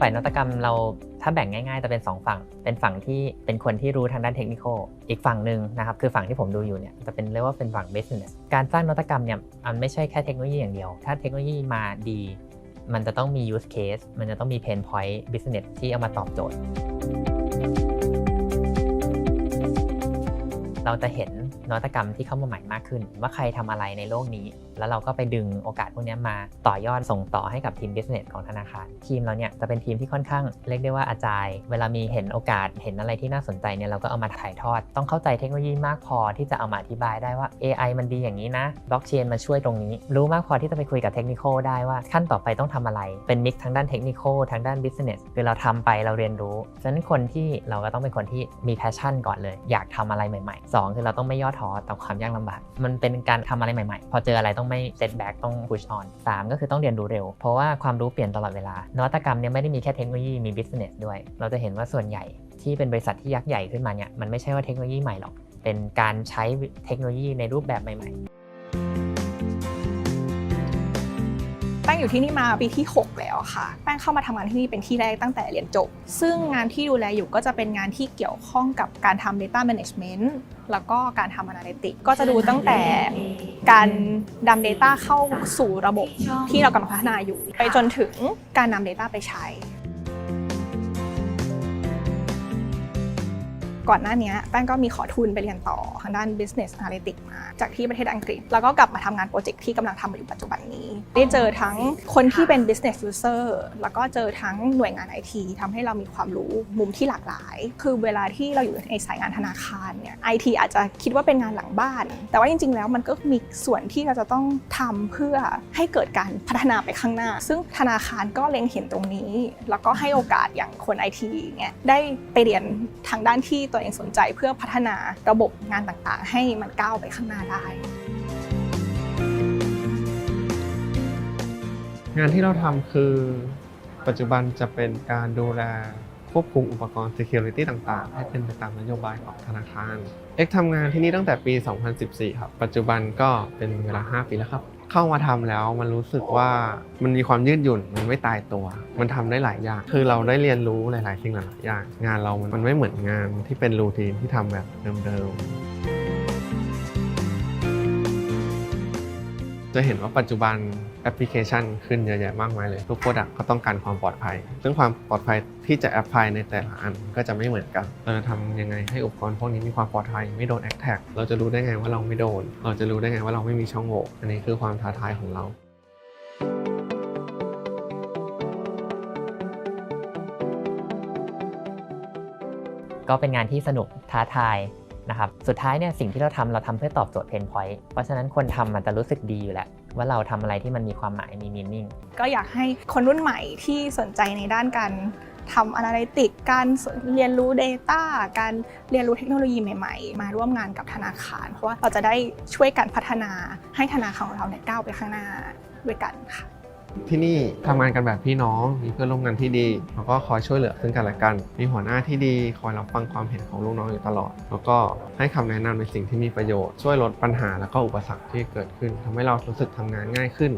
ฝ่ายนวัตกรรมเราถ้าแบ่งง่ายๆจะเป็น 2 ฝั่ง เป็นฝั่งที่เป็นคนที่รู้ทางด้านเทคนิคอีกฝั่งหนึ่งนะครับคือฝั่งที่ผมดูอยู่เนี่ยจะเป็นเรียกว่าเป็นฝั่ง business การสร้างนวัตกรรมเนี่ยมันไม่ใช่แค่เทคโนโลยีอย่างเดียว ถ้าเทคโนโลยีมาดี มันจะต้องมี use case มันจะต้องมี pain point business ที่เอามาตอบโจทย์ เราจะเห็นนวัตกรรมที่เข้ามาใหม่มากขึ้น ว่าใครทำอะไรในโลกนี้ แล้วเราก็ไปดึงโอกาสพวกนี้มาต่อยอดส่งต่อให้กับทีม business ของธนาคาร ทีมเราเนี่ยจะเป็นทีมที่ค่อนข้างเรียกได้ว่าอาจาย เวลามีเห็นโอกาสเห็นอะไรที่น่าสนใจเนี่ยเราก็เอามาถ่ายทอด ต้องเข้าใจเทคโนโลยีมากพอที่จะเอามาอธิบายได้ว่า AI มันดีอย่างนี้นะบล็อกเชนมาช่วยตรงนี้ รู้มากพอที่จะไปคุยกับเทคนิคได้ว่าขั้นต่อไปต้องทำอะไร เป็นมิกทั้งด้านเทคนิคทางด้าน business คือเราทำไปเราเรียนรู้ฉะนั้นคนที่เราก็ต้องเป็นคนที่มี passion ก่อนเลย อยากทำอะไรใหม่ ๆ 2 คือเราต้องไม่ย่อท้อต่อความยากลำบาก มันเป็นการทำอะไรใหม่ๆ พอเจออะไรต้องไม่เซตแบ็กต้อง push on 3ก็คือต้องเรียนรู้เร็ว เพราะว่าความรู้เปลี่ยนตลอดเวลา นวัตกรรมเนี่ยไม่ได้มีแค่เทคโนโลยีมีบิสเนสด้วย เราจะเห็นว่าส่วนใหญ่ที่เป็นบริษัทที่ยักษ์ใหญ่ขึ้นมาเนี่ยมันไม่ใช่ว่าเทคโนโลยีใหม่หรอก เป็นการใช้เทคโนโลยีในรูปแบบใหม่ ๆ ป้งอยู่ที่นี่มาปีที่ 6 แล้วค่ะ แป้งเข้ามาทำงานที่นี่เป็นที่แรกตั้งแต่เรียนจบ ซึ่งงานที่ดูแลอยู่ก็จะเป็นงานที่เกี่ยวข้องกับการทำ Data Management แล้วก็การทำ Analytics ก็จะดูตั้งแต่การดำ Data เข้าสู่ระบบที่เรากำลังพัฒนาอยู่ ไปจนถึงการนำ Data ไปใช้ ก่อนหน้านี้แป้งก็มีขอทุนไปเรียนต่อทางด้าน business analytics มา จากที่ประเทศอังกฤษ แล้วก็กลับมาทำงานโปรเจกต์ที่กำลังทำอยู่ปัจจุบันนี้ ได้เจอทั้งคนที่เป็น business user แล้วก็เจอทั้งหน่วยงาน IT ทำให้เรามีความรู้มุมที่หลากหลาย คือเวลาที่เราอยู่ในสายงานธนาคารเนี่ย IT อาจจะคิดว่าเป็นงานหลังบ้าน แต่ว่าจริง ๆ แล้วมันก็มีส่วนที่เราจะต้องทำเพื่อให้เกิดการพัฒนาไปข้างหน้า ซึ่งธนาคารก็เล็งเห็นตรงนี้ แล้วก็ให้โอกาสอย่างคน IT เนี่ยได้ไปเรียนทางด้านที่ตัวเองสนใจเพื่อพัฒนาระบบงานต่างๆ ให้มันก้าวไปข้างหน้าได้งานที่เราทำคือปัจจุบันจะเป็นการดูแลควบคุมอุปกรณ์ Security ต่างๆ ให้เป็นไปตามนโยบายของธนาคาร เอ็กทำงานที่นี่ตั้งแต่ปี 2014 ครับ ปัจจุบันก็เป็นเวลา 5 ปีแล้วครับ เข้ามาทำแล้วมันรู้สึกว่ามันมีความยืดหยุ่นมันไม่ตายตัว มันทำได้หลายอย่าง คือเราได้เรียนรู้หลาย ๆ สิ่งหลายๆอย่างงานเรามันไม่เหมือนงานที่เป็นรูทีนที่ทำแบบเดิมๆ จะเห็นว่าปัจจุบันแอปพลิเคชันขึ้นเยอะแยะมากมายเลยทุกโปรดักก็ต้องการความปลอดภัย ซึ่งความปลอดภัยที่จะแอพพลายในแต่ละอันก็จะไม่เหมือนกัน เราจะทำยังไงให้อุปกรณ์พวกนี้มีความปลอดภัยไม่โดนแอคแท็กเราจะรู้ได้ไงว่าเราไม่โดน เราจะรู้ได้ไงว่าเราไม่มีช่องโหว่อันนี้คือความท้าทายของเราก็เป็นงานที่สนุกท้าทาย นะครับสุดท้ายเนี่ยสิ่งที่เราทำเราทำเพื่อตอบโจทย์เพนพอยต์เพราะฉะนั้นคนทำมันจะรู้สึกดีอยู่แล้วว่าเราทำอะไรที่มันมีความหมายมีมีนิ่งก็อยากให้คนรุ่นใหม่ที่สนใจในด้านการทำ Analytics การเรียนรู้ Data การเรียนรู้เทคโนโลยีใหม่ๆ มาร่วมงานกับธนาคาร เพราะว่าเราจะได้ช่วยกันพัฒนาให้ธนาคารของเราเนี่ยก้าวไปข้างหน้าด้วยกันค่ะ ที่นี่ทำงานกันแบบพี่น้อง มีเพื่อนร่วมงานที่ดี แล้วก็คอยช่วยเหลือซึ่งกันและกัน มีหัวหน้าที่ดี คอยรับฟังความเห็นของลูกน้องอยู่ตลอด แล้วก็ให้คำแนะนำในสิ่งที่มีประโยชน์ ช่วยลดปัญหา และก็อุปสรรคที่เกิดขึ้นทำให้เรารู้สึกทำงานง่ายขึ้น